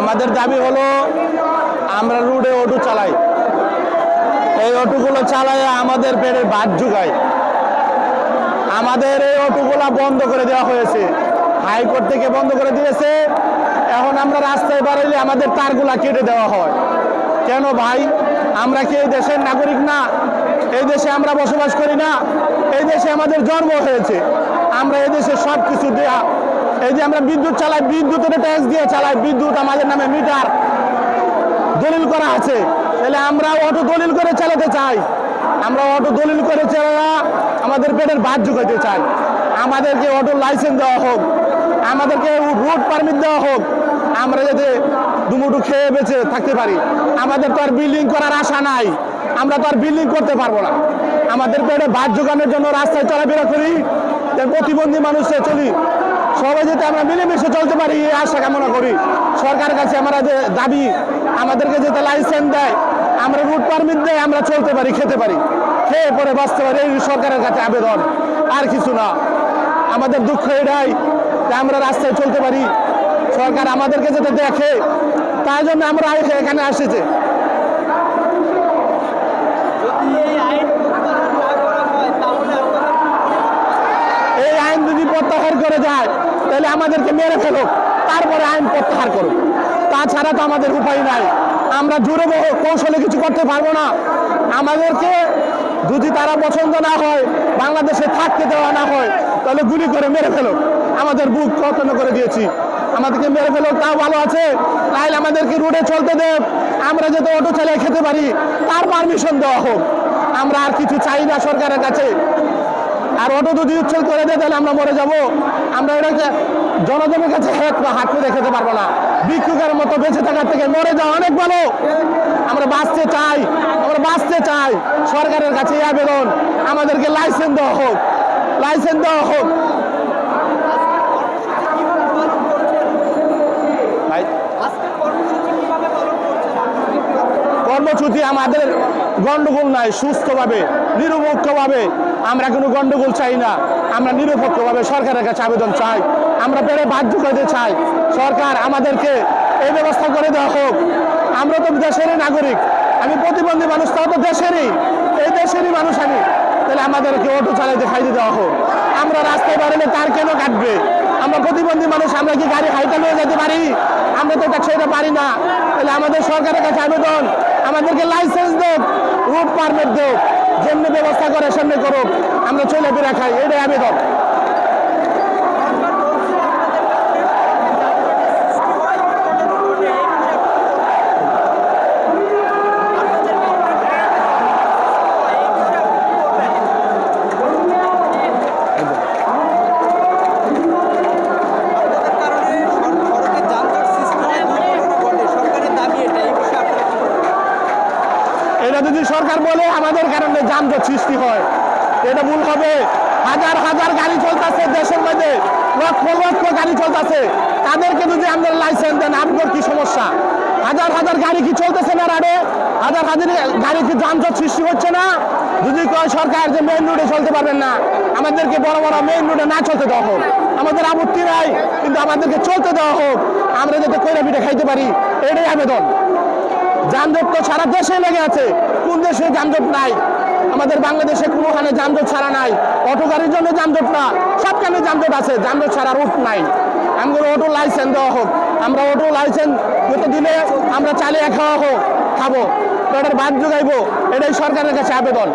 আমাদের দাবি হলো, আমরা রুডে অটো চালাই। এই অটোগুলো চালায় আমাদের পেটে বাদ জুগায় আমাদের এই অটোগুলো বন্ধ করে দেওয়া হয়েছে। হাইকোর্ট থেকে বন্ধ করে দিয়েছে। এখন আমরা রাস্তায় বাড়াইলে আমাদের তারগুলা কেটে দেওয়া হয়। কেন ভাই? আমরা কি এই দেশের নাগরিক না? এই দেশে আমরা বসবাস করি না? এই দেশে আমাদের জন্ম হয়েছে। আমরা এই দেশে সব কিছু দেয়া এই যে আমরা বিদ্যুৎ চালাই, বিদ্যুতের ট্যাক্স দিয়ে চালাই, বিদ্যুৎ আমাদের নামে মিটার দলিল করা আছে। তাহলে আমরা অটো দলিল করে চালাতে চাই। আমরা অটো দলিল করে চালা আমাদের পেটের ভাত ঢুকাইতে চাই। আমাদেরকে অটো লাইসেন্স দেওয়া হোক, আমাদেরকে রুট পারমিট দেওয়া হোক, আমরা যাতে দুমুটু খেয়ে বেঁচে থাকতে পারি। আমাদের তো আর বিল্ডিং করার আশা নাই। আমরা তো আর বিল্ডিং করতে পারব না। আমাদের পেটে ভাত জোগানোর জন্য রাস্তায় চলাফেরা করি প্রতিবন্ধী মানুষে চলি। সবাই যাতে আমরা মিলেমিশে চলতে পারি, এই আশা কামনা করি। সরকারের কাছে আমরা যে দাবি, আমাদেরকে যাতে লাইসেন্স দেয়, আমরা রুট পারমিট দেয়, আমরা চলতে পারি, খেতে পারি। খেয়ে পরে বাঁচতে পারি, এই সরকারের কাছে আবেদন। আর কিছু না। আমাদের দুঃখ এটাই যে আমরা রাস্তায় চলতে পারি। সরকার আমাদেরকে যাতে দেখে, তাই জন্য আমরা এখানে আসেছে যদি এই আইন প্রত্যাহার না করা হয় তাহলে আপনাদের এই আইন যদি প্রত্যাহার করে যায়, তাহলে আমাদেরকে মেরে ফেলুক, তারপরে আইন প্রত্যাহার করুক। তাছাড়া তো আমাদের উপায় নাই। আমরা জোরে কৌশলে কিছু করতে পারব না। আমাদেরকে যদি তারা পছন্দ না হয়, বাংলাদেশে থাকতে দেওয়া না হয়, তাহলে গুলি করে মেরে ফেলো আমাদের বুক কতন করে দিয়েছি। আমাদেরকে মেরে ফেলো তাও ভালো আছে। তাইলে আমাদেরকে রোডে চলতে দেব আমরা যাতে অটো চালিয়ে খেতে পারি, তার পারমিশন দেওয়া হোক। আমরা আর কিছু চাই না সরকারের কাছে। আর অটো যদি উচ্ছেদ করে দেয়, তাহলে আমরা মরে যাব। আমরা এটাকে জনগণের কাছে হাত বা হাঁটতে দেখাতে পারব না। ভিক্ষুকের মতো বেঁচে থাকার থেকে মরে যাওয়া অনেক ভালো। আমরা বাঁচতে চাই, আমরা বাঁচতে চাই। সরকারের কাছে আবেদন, আমাদেরকে লাইসেন্স দেওয়া হোক লাইসেন্স দেওয়া হোক। কর্মসূচি আমাদের গন্ডগোল নাই, সুস্থভাবে, নিরপেক্ষভাবে। আমরা কোনো গন্ডগোল চাই না, আমরা নিরপেক্ষভাবে সরকারের কাছে আবেদন চাই, আমরা পেরে বাধ্য করতে চাই। সরকার আমাদেরকে এই ব্যবস্থা করে দেওয়া হোক। আমরা তো দেশেরই নাগরিক, আমি প্রতিবন্ধী মানুষ, তাও তো দেশেরই, এই দেশেরই মানুষ আমি। তাহলে আমাদেরকে অটো চালাইতে খাইতে দেওয়া হোক। আমরা রাস্তায় বাড়ালে তার কেন কাটবে? আমরা প্রতিবন্ধী মানুষ, আমরা কি গাড়ি হাইটা নিয়ে যেতে পারি? আমরা তো সেটা পারি না। তাহলে আমাদের সরকারের কাছে আবেদন আমাদেরকে লাইসেন্স দেব রুট পারমিট দেব যেমনি ব্যবস্থা করে, সামনে করুক। আমরা চলে বেড়া খাই, এটাই আবেদন সরকার বলছে আপনাদের কারণে যানজটের সৃষ্টি হয় আপনাদের রোডে এই বিষয়ে আপনাদের কারণে এই বিষয়ে আপনি কি বলবেন আপনাদের কারণে সড়- সড়কে যানজট সৃষ্টি হয় দুর্ঘটনা ঘটে সরকারের দাবি এটা এই বিষয়ে আপনারা কি বলবেন এটা যদি সরকার বলে আমাদের কারণে যানজট সৃষ্টি হয়। এটা ভুল হবে। হাজার হাজার গাড়ি চলতেছে দেশের মধ্যে। লক্ষ লক্ষ গাড়ি চলতেছে। তাদেরকে যদি আমাদের লাইসেন্স দেন আপনার কি সমস্যা? হাজার হাজার গাড়ি কি চলতেছে না রাডে? হাজার হাজার গাড়ি কি যানজট সৃষ্টি হচ্ছে না? যদি কয় সরকার যে মেইন রোডে চলতে পারবেন না, আমাদেরকে বড় বড় মেইন রোডে না চলতে দেওয়া হোক। আমাদের আপত্তি নাই, কিন্তু আমাদেরকে চলতে দেওয়া হোক। আমরা যাতে কইরা পিঠে খাইতে পারি, এটাই আবেদন। যানজট তো সারা দেশে লেগে আছে। কোন দেশে যানজট নাই। আমাদের বাংলাদেশে কোনোখানে যানজট ছাড়া নাই। অটো গাড়ির জন্য যানজট না। সবখানে যানজট আছে। যানজট ছাড়া রুট নাই। আমাদের অটো লাইসেন্স দেওয়া হোক। আমরা অটো লাইসেন্স যত দিলে আমরা চালিয়ে খাওয়া হোক, খাব। এটার বাদ যোগাইবো। এটাই সরকারের কাছে আবেদন।